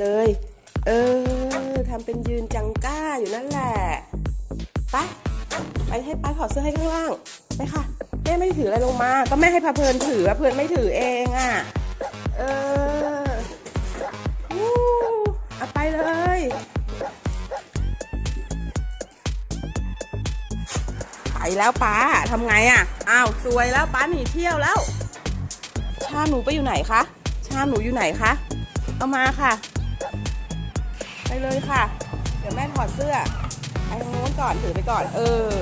เลย เออทำเป็นยืนจังก้าอยู่นั่นแหละไปไปให้ป้าถอดเสื้อให้ข้างล่างไปค่ะแม่ไม่ถืออะไรลงมา ก็แม่ให้พาเพลินถืออะเพลินไม่ถือเองอะเออวู้เอาไปเลยไปแล้วป้าทำไงอะอ้าวสวยแล้วป้าหนีเที่ยวแล้วชามหนูไปอยู่ไหนคะชามหนูอยู่ไหนคะเอามาค่ะ ไปเลยค่ะ เดี๋ยวแม่ถอดเสื้อไปทางโน้นก่อนถือไปก่อน เออ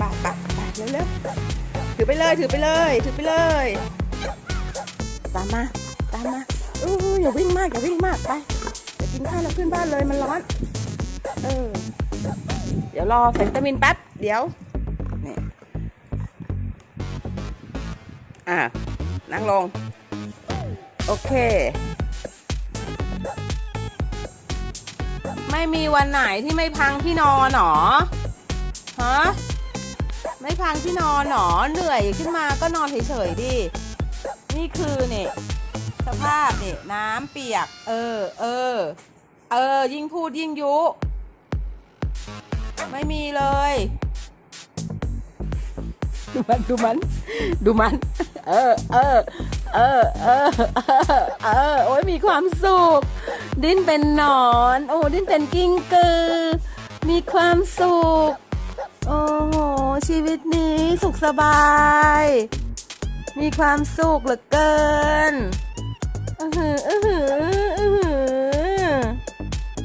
ปไปไปเร็วๆถือไปเลยถือไปเลย ถือไปเลย ตามมาตามมาเอออย่าวิ่งมากอย่าวิ่งมากไปเดี๋ยวกินข้าวแล้วขึ้นบ้านเลยมันร้อน เออ เดี๋ยวรอใส่วิตามินแป๊บเดี๋ยวนี่อะนั่งลง โอเค ม่มีวันไหนที่ไม่พังที่นอนหรอฮะไม่พังที่นอนหรอเหนื่อยขึ้นมาก็นอนเฉยๆดินี่คือเนี่ยสภาพเนี่ยน้ำเปียก เออ เออ เออ ยิ่งพูดยิ่งยุ ไม่มีเลย ดูมัน ดูมัน ดูมัน เออ เออ เออ เออ เออ โอ้ยมีความสุข ดิ้นเป็นหนอน โอ้ดิ้นเป็นกิ้งกือ มีความสุข โอ้โหชีวิตนี้สุขสบาย มีความสุขเหลือเกินอือหืออือหือ